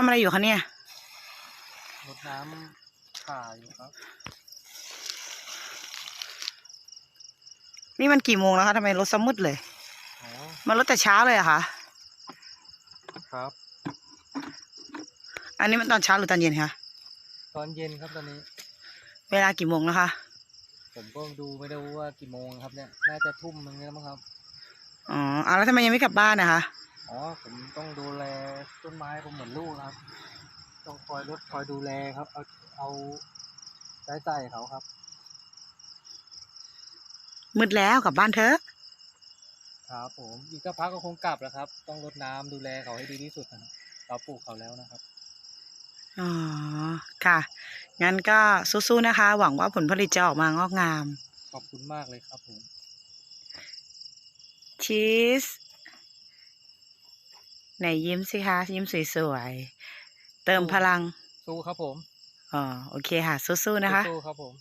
ำอะไรอยู่คะเนี่ยรดน้ำข่าอยู่ครับ นี่มันกี่โมงแล้วคะทำไมรถสมืดเลย อ๋อ มันรถแต่เช้าเลยเหรอะคะครับ อันนี้มันตอนเช้าหรือตอนเย็นคะตอนเย็นครับตอนนี้ เวลากี่โมงแล้วคะผมก็ดูไม่ได้ว่ากี่โมงครับเนี่ย น่าจะทุ่มนึงแล้วมั้งครับ อ๋ออะแล้วทำไมยังไม่กลับบ้านนะคะ อ๋อผมต้องดูแลต้นไม้ผมเหมือนลูกครับ ต้องคอยรดคอยดูแลครับ เอาเอาใจใส่เขาครับ มืดแล้วกลับบ้านเถอะ ครับผมอีกสักพักก็คงกลับแล้วครับ ต้องรดน้ำดูแลเขาให้ดีที่สุดนะครับเราปลูกเขาแล้วนะครับ อ๋อ ค่ะ งั้นก็สู้ๆนะคะ หวังว่าผลผลิตจะออกมางอกงาม ขอบคุณมากเลยครับผม ชีส ไหนยิ้มสิคะยิ้มสวยๆ เติมพลัง สู้ครับผม อ๋อ โอเคค่ะ สู้ๆ นะคะ สู้ๆครับผม